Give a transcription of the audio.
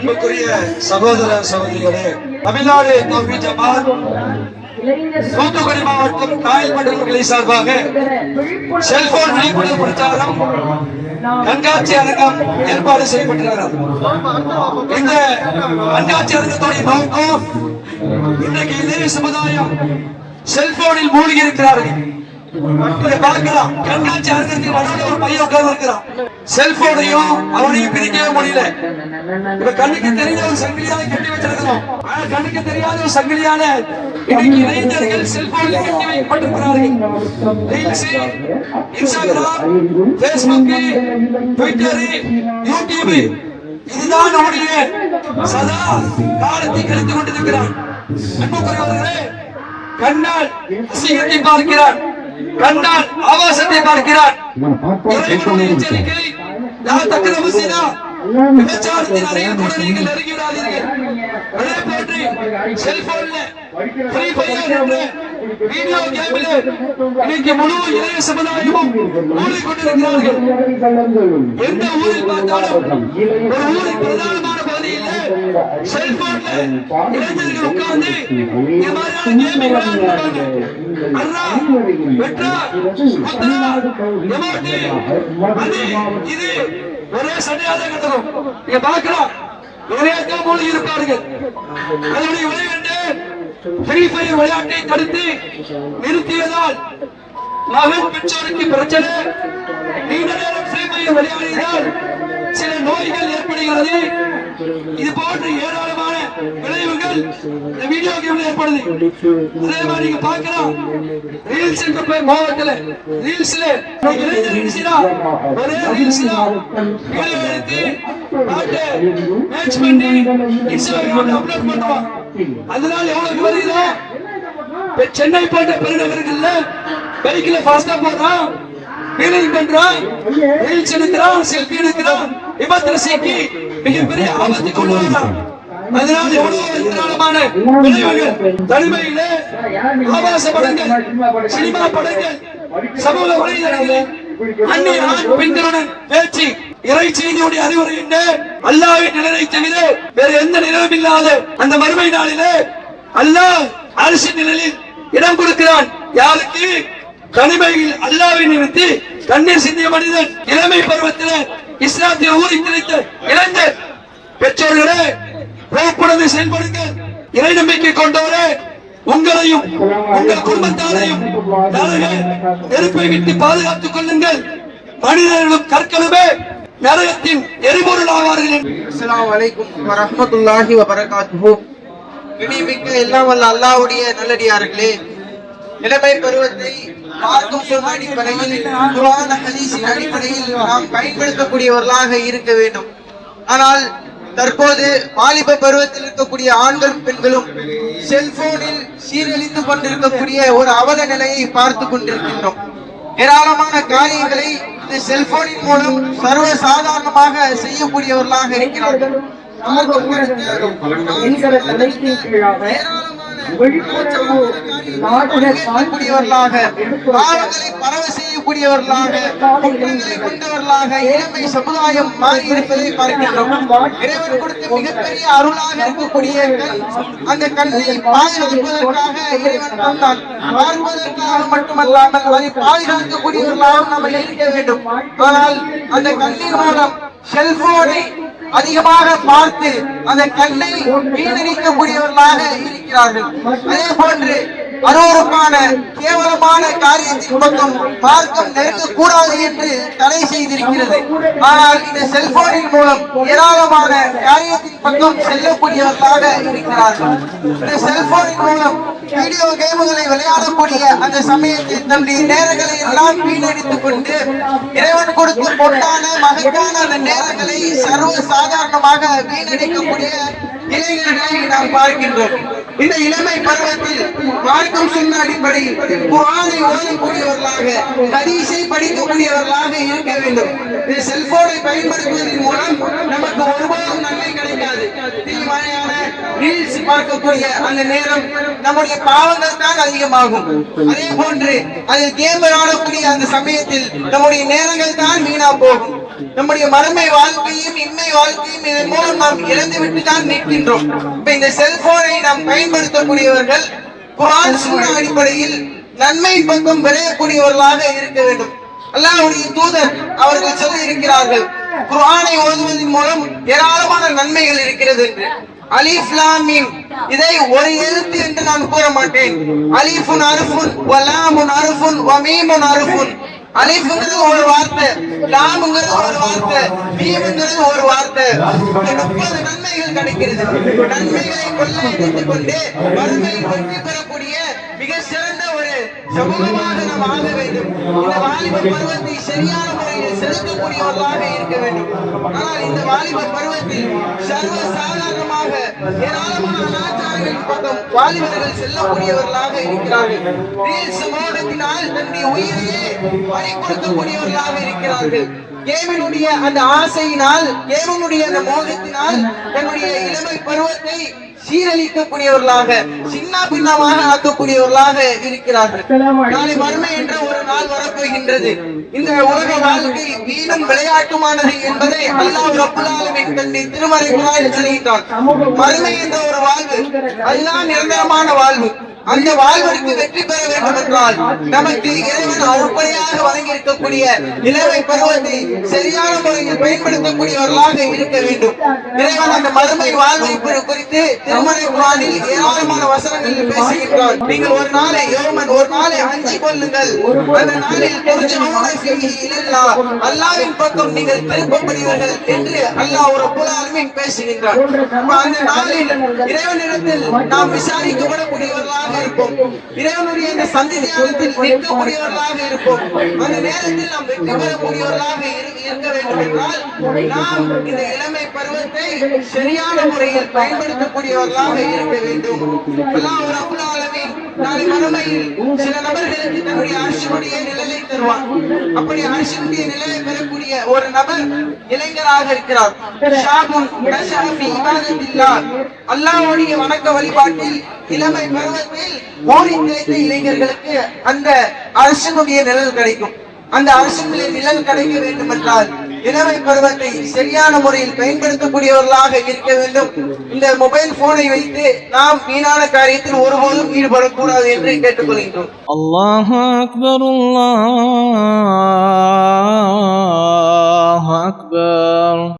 அன்புக்குரிய சகோதர சகோதரிகளே தமிழ்நாடு தௌஹி ஜமாத் தூத்துக்குடி மாவட்டம் காயல்பட்டவர்களை சார்பாக செல்போன் விழிப்புணர்வு பிரச்சாரம் கண்காட்சி அரங்கம் ஏற்பாடு செய்யப்பட்டிருக்கிறது. இந்த கண்காட்சி அரங்கத்துடைய நோக்கம் இன்றைக்கு இளைய சமுதாயம் செல்போனில் மூழ்கி இருக்கிறார்கள் பார்க்கலாம் கண்காட்சி அரங்கத்தில் நடுவில் ஒரு பையன் உட்கார்ந்து இருக்கிறான் செல்போனையும் அவனையும் பிரிக்கவே முடியல. இப்ப கண்ணுக்கு தெரியாத ஒரு சங்கிலியால கட்டி வச்சிருக்கிறோம். கண்ணுக்கு தெரியாத ஒரு சங்கிலியால இன்னைக்கு இளைஞர்கள் செல்போன்ல கட்டி வைக்கப்பட்டிருக்கிறார்கள். Reels Instagram Facebook Twitter YouTube இதுதான் நம்முடைய சதா காலத்தை கழித்துக் கொண்டிருக்கிறான் அன்புக்குரியவர்களே கண்ணால் அசிங்கத்தை பார்க்கிறான் கண்ணால் ஆபாசத்தை இறைவனுடைய எச்சரிக்கை. யார் தக்கரவு செய்தால் விபச்சாரத்தின் அறையில் கூட நீங்கள் நெருங்கி விடாதீர்கள் அதே போன்று செல்போன்ல ஃப்ரீ ஃபயர் என்ற வீடியோ கேமில் இன்னைக்கு முழு இளைய சமுதாயமும் மூழ்கிக் கொண்டிருக்கிறார்கள் எந்த ஊரில் பார்த்தாலும் ஒரு ஊரின் பிரதானமான பகுதியில் செல்போன்ல இளைஞர்கள் உட்கார்ந்து இந்த மாதிரியான கேமை விளையாடுறாங்க அண்ணா வெற்றா எமோட்டி அது இது ஒரே சண்டையாக கிடக்கும் நீங்க பார்க்கலாம் நிறைய பேர் இருப்பார்கள் அதனுடைய விளையாட்டு ஃப்ரீ ஃபயர் விளையாட்டை தடுத்து நிறுத்தியதால் மகன் பெற்றோருக்கு பிரச்சனை நீண்ட நேரம் ஃப்ரீ ஃபயர் விளையாடியதால் சில நோய்கள் ஏற்படுகிறது. இது போன்ற ஏராளமான விளைவுகள் இந்த வீடியோ கேம்ல ஏற்படுது. அதே மாதிரி நீங்க பார்க்கலாம். ரீல்ஸ் என்று போய் மாவட்டத்துல ரீல்ஸ்ல இளைஞர் ஒரே ரீல்ஸ்ல வீடியோ எடுத்து பாட்டு மேட்ச் பண்ணி இன்ஸ்டாகிராம்ல அப்லோட் பண்ணுவான் அதனால எவ்வளவு வருகிறா சென்னை போன்ற பெருநகரங்கள்ல பைக்ல ஃபாஸ்டா போறான் ஃபீலிங் பண்றான் ரீல்ஸ் எடுக்கிறான் செல்ஃபி எடுக்கிறான் விபத்துல சிக்கி. மிகப்பெரிய ஆபத்துக்கு கொண்டு வரான் அதனால எவ்வளவு ஏராளமான விளைவுகள் தனிமையிலே ஆபாச படங்கள் சினிமா படங்கள் சமூக வலைதளங்களில் அந்நிய ஆண் பெண்களுடன் பேச்சு இறை செய்தியுடைய அறிவுரை என்ன? அல்லாவின் நிழலை தவிர வேறு எந்த நிழலும் இல்லாத அந்த மறுமை நாளிலே அல்லாஹ் அரசின் நிழலில் இடம் கொடுக்கிறான். யாருக்கு? தனிமையில் அல்லாவை நிறுத்தி கண்ணீர் சிந்திய மனிதன் இளமை பருவத்தில் இஸ்லாத்திய ஊறி கிடைத்த இளைஞர் பெற்றோர்களே பொறுப்புணர்ந்து செயல்படுங்கள் இறை நம்பிக்கை கொண்டவரே உங்களையும் உங்கள் குடும்பத்தாரையும் நெருப்பை விட்டு பாதுகாத்துக் கொள்ளுங்கள். மனிதர்களும் கற்களுமே நரகத்தின் எரிபொருள் ஆவார்கள் அஸ்லாம் வலைக்கும் வரமத்துல்லாஹி வரஹ்மத்துல்லாஹி வபரகாத்துஹு. இனிமிக்க எல்லாம் வல்ல அல்லாஹ்வுடைய நல்லடியார்களே இளமை பருவத்தை பார்க்கும் அடிப்படையில் குர்ஆன் ஹதீஸின் அடிப்படையில் நாம் பயன்படுத்தக்கூடியவர்களாக இருக்க வேண்டும். ஆனால் தற்போது வாலிப பருவத்தில் இருக்கக்கூடிய ஆண்களும் பெண்களும் செல்போனில் சீரழித்துக் கொண்டிருக்கக்கூடிய ஒரு அவல நிலையை பார்த்து கொண்டிருக்கின்றோம். ஏராளமான காரியங்களை இந்த செல்போனின் மூலம் சர்வ சாதாரணமாக செய்யக்கூடியவர்களாக இருக்கிறார்கள். செய்யக்கூடியவர்களாக பரவ செய்யக்கூடியவர்களாக குற்றங்களை கொண்டவர்களாக இளமை சமுதாயம் மாறி இருப்பதை பார்க்கின்றோம். இறைவன் கொடுத்த மிகப்பெரிய அருளாக இருக்கக்கூடிய அந்த கல்வியை பாதுகாப்பதற்காக இறைவன் வந்தான். பார்ப்பதற்காக மட்டுமல்லாமல் அதை பாதுகாக்கக்கூடியவர்களாக நாம் இருக்க வேண்டும். ஆனால் அந்த கல்வி மூலம் செல்போனை அதிகமாக பார்த்து அந்த கண்ணை வீணடிக்கக்கூடியவர்களாக இருக்கிறார்கள். அதே போன்று அருவருப்பான கேவலமான காரியத்தின் பக்கம் மார்க்கம் நெருங்கக்கூடாது என்று தடை செய்திருக்கிறது. ஆனால் இந்த செல்போனின் மூலம் ஏராளமான காரியத்தின் பக்கம் செல்லக்கூடியவர்களாக இருக்கிறார்கள். இந்த செல்போனின் மூலம் வீடியோ கேமுகளை விளையாடக்கூடிய அந்த சமயத்தில் தன்னுடைய நேரங்களை எல்லாம் வீணடித்துக் கொண்டு இறைவன் கொடுத்த பொட்டான மகத்தான அந்த நேரங்களை சர்வ சாதாரணமாக வீணடிக்கக்கூடிய இளைஞர்களை நாம் பார்க்கின்றோம். இந்த இளமை பருவத்தில் மார்க்கம் சொன்ன அடிப்படையில் குரானை ஓதக்கூடியவர்களாக ஹதீஸை படிக்கக்கூடியவர்களாக இருக்க வேண்டும். இந்த செல்போனை பயன்படுத்துவதன் மூலம் நமக்கு ஒருபோதும் நன்மை கிடைக்காது. தீமையான ரீல்ஸ் பார்க்கக்கூடிய அந்த நேரம் நம்முடைய பாவங்கள் தான் அதிகமாகும். அதே போன்று அதில் கேம் அந்த சமயத்தில் நம்முடைய நேரங்கள் தான் வீணா போகும். நம்முடைய மறுமை வாழ்க்கையும் இன்மை வாழ்க்கையும் இதன் மூலம் நாம் இழந்துவிட்டு தான் நிற்கின்றோம். இப்ப இந்த செல்போனை நாம் பயன்படுத்தக்கூடியவர்கள் குரான் சுன்னா அடிப்படையில் நன்மை பக்கம் விளையக்கூடியவர்களாக இருக்க வேண்டும். அல்லாஹ்வுடைய தூதர் அவர்கள் சொல்லி இருக்கிறார்கள் குரானை ஓதுவதன் மூலம் ஏராளமான நன்மைகள் இருக்கிறது. என்று அலிஃப் இதை ஒரு எழுத்து என்று நான் கூற மாட்டேன் அலிஃபுன் அருஃபுன் வலாமுன் அருஃபுன் வமீமுன் அருஃபுன். அலிஃப்ங்கிறது ஒரு வார்த்தை லாம்ங்கிறது ஒரு வார்த்தை மீம்ங்கிறது ஒரு வார்த்தை. முப்பது நன்மைகள் கிடைக்கிறது. நன்மைகளை கொள்ளையடித்துக் கொண்டு வறுமையில் வெற்றி பெறக்கூடிய மிக சிறந்த ஒரு சமூகமாக நாம் ஆக வேண்டும். இந்த வாலிப பருவத்தை சரியான முறையில் செலுத்தக்கூடியவர்களாக இருக்க வேண்டும். ஆனால் இந்த வாலிப பருவத்தில் சர்வ சாதாரணமாக ஏராளமான அனாச்சாரங்களின் பக்கம் வாலிபர்கள் செல்லக்கூடியவர்களாக இருக்கிறார்கள். ரீல் தன்னுடைய உயிரையே பறி கொடுக்கக்கூடியவர்களாக இருக்கிறார்கள். கேமினுடைய அந்த ஆசையினால் கேமினுடைய அந்த மோகத்தினால் தன்னுடைய இளமை பருவத்தை சீரழிக்கக்கூடியவர்களாக சின்ன பின்னமாக ஆக்கக்கூடியவர்களாக இருக்கிறார்கள். நாளை மறுமை என்ற ஒரு நாள் வரப்போகின்றது. இந்த உலக வாழ்க்கை வீணும் விளையாட்டுமானது என்பதை அல்லாஹ் ரப்புல் ஆலமீன் தன்னுடைய திருமறை குரானில் சொல்கின்றான் மறுமை என்ற ஒரு வாழ்வு அதுதான் நிரந்தரமான வாழ்வு. அந்த வாழ்விற்கு வெற்றி பெற வேண்டும் என்றால் நமக்கு இறைவன் அறுப்படையாக வழங்கி இருக்கக்கூடிய நிலைமை பருவத்தை சரியான முறையில் பயன்படுத்தக்கூடியவர்களாக இருக்க வேண்டும். இறைவன் அந்த மறுமை வாழ்வை குறித்து திருமலை குரானில் ஏராளமான வசனங்கள் பேசுகின்றான். நீங்கள் ஒரு நாளை யோமன் ஒரு நாளை அஞ்சி கொள்ளுங்கள். அந்த நாளில் துர்ஜமூன ஃபீஹி இலல்லாஹ். பக்கம் நீங்கள் திருப்பப்படுவீர்கள் என்று அல்லாஹ் ஒரு புலாலுமின் பேசுகின்றான். அப்ப அந்த நாளில் இறைவனிடத்தில் நாம் விசாரிக்கப்படக்கூடியவர்களாக இருப்போம். இறைவனுடைய இந்த சந்தித்தியானத்தில் நிற்கக்கூடியவர்களாக இருப்போம். அந்த நேரத்தில் நாம் வெற்றி பெறக்கூடியவர்களாக இரு- இருக்க வேண்டும் என்றால் நாம் இந்த இளமை பருவத்தை சரியான முறையில் பயன்படுத்தக்கூடியவர்களாக இருக்க வேண்டும். எல்லாம் ஒரு ஆலமீன் நாளை மறுமையில் சில நபர்களுக்கு தன்னுடைய அரசினுடைய நிழலை தருவான் அப்படி அரசினுடைய நிழலை பெறக்கூடிய ஒரு நபர் இளைஞராக இருக்கிறார். அல்லாவுடைய வணக்க வழிபாட்டில் இளமை பருவத்தில் ஓடி தேய்த்த இளைஞர்களுக்கு அந்த அரசனுடைய நிழல் கிடைக்கும். அந்த அரசனுடைய நிழல் கிடைக்க வேண்டும் என்றால் இளமை பருவத்தை சரியான முறையில் பயன்படுத்தக்கூடியவர்களாக இருக்க வேண்டும். இந்த மொபைல் போனை வைத்து நாம் வீணான காரியத்தில் ஒருபோதும் ஈடுபடக்கூடாது என்று கேட்டுக்கொள்கின்றோம். அல்லாஹ் அக்பர் அக்பர்.